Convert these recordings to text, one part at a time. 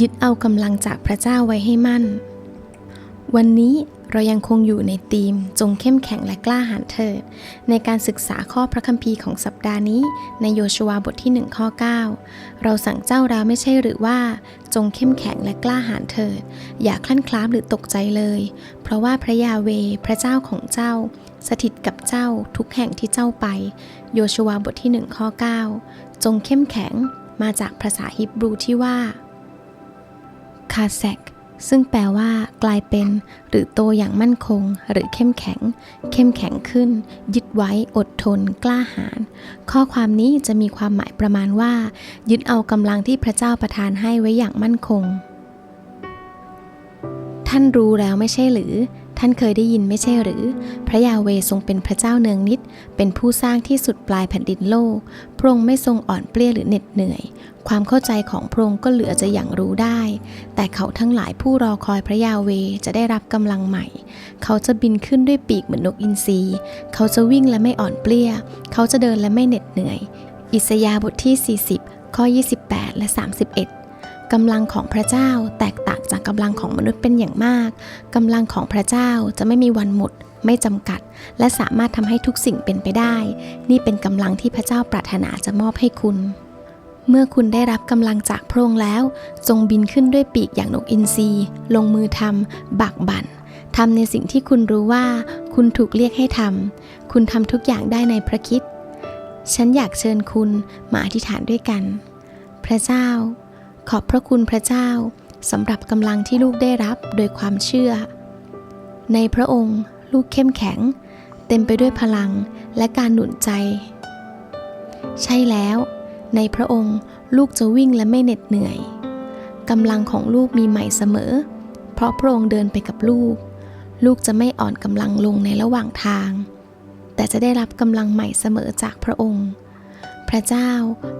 ยึดเอากำลังจากพระเจ้าไว้ให้มั่น วันนี้เรายังคงอยู่ในธีม จงเข้มแข็งและกล้าหาญเถิด ในการศึกษาข้อพระคัมภีร์ของสัปดาห์นี้ ในโยชัวบทที่1ข้อ9 เราสั่งเจ้าเราไม่ใช่หรือว่า จงเข้มแข็งและกล้าหาญเถิด อย่าคลั่นคล้ามหรือตกใจเลย เพราะว่าพระยาเวพระเจ้าของเจ้า สถิตกับเจ้าทุกแห่งที่เจ้าไป โยชัวบทที่1ข้อ9จงเข้มแข็งมาจากภาษาฮิบรูที่ว่า คาแซกซึ่งแปลว่ากลายเป็น หรือโตอย่างมั่นคง หรือเข้มแข็ง เข้มแข็งขึ้น ยึดไว้อดทน กล้าหาญข้อความนี้จะมีความหมายประมาณว่า ยึดเอากำลังที่พระเจ้าประทานให้ไว้อย่างมั่นคง ท่านรู้แล้วไม่ใช่หรือ ท่านเคยได้ยินไม่ใช่หรือ พระยาเวทรงเป็นพระเจ้าเนืองนิด เป็นผู้สร้างที่สุดปลายแผ่นดินโลก พระองค์ไม่ทรงอ่อนเปลี้ยหรือเหน็ดเหนื่อย ความเข้าใจของพระองค์ก็เหลือจะอย่างรู้ได้ แต่เขาทั้งหลายผู้รอคอยพระยาเวจะได้รับกำลังใหม่ เขาจะบินขึ้นด้วยปีกเหมือนนกอินทรีเขาจะวิ่งและไม่อ่อนเปลี้ย เขาจะเดินและไม่เหน็ดเหนื่อย อิสยาบทที่ 40 ข้อ 28 และ 31 กำลังของพระเจ้าแตกต่างจากกำลังของมนุษย์เป็นอย่างมากกำลังของพระเจ้าจะไม่มีวันหมด ไม่จำกัด และสามารถทำให้ทุกสิ่งเป็นไปได้ นี่เป็นกำลังที่พระเจ้าปรารถนาจะมอบให้คุณ เมื่อคุณได้รับกำลังจากพระองค์แล้ว จงบินขึ้นด้วยปีกอย่างนกอินทรีลงมือทำบักบั่นทำในสิ่งที่คุณรู้ว่า คุณถูกเรียกให้ทำคุณทำทุกอย่างได้ในพระคิดฉันอยากเชิญคุณมาอธิษฐานด้วยกัน พระเจ้า ขอบพระคุณพระเจ้าสำหรับกำลังที่ลูกได้รับโดยความเชื่อ ในพระองค์ลูกเข้มแข็ง เต็มไปด้วยพลังและการหนุนใจ ใช่แล้ว ในพระองค์ลูกจะวิ่งและไม่เหน็ดเหนื่อยกำลังของลูกมีใหม่เสมอ เพราะพระองค์เดินไปกับลูก ลูกจะไม่อ่อนกำลังลงในระหว่างทาง แต่จะได้รับกำลังใหม่เสมอจากพระองค์ พระเจ้า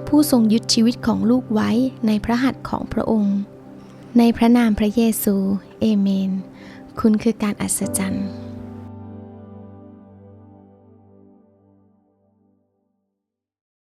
ผู้ทรงยึดชีวิตของลูกไว้ในพระหัตถ์ของพระองค์ ในพระนามพระเยซู เอเมน คุณคือการอัศจรรย์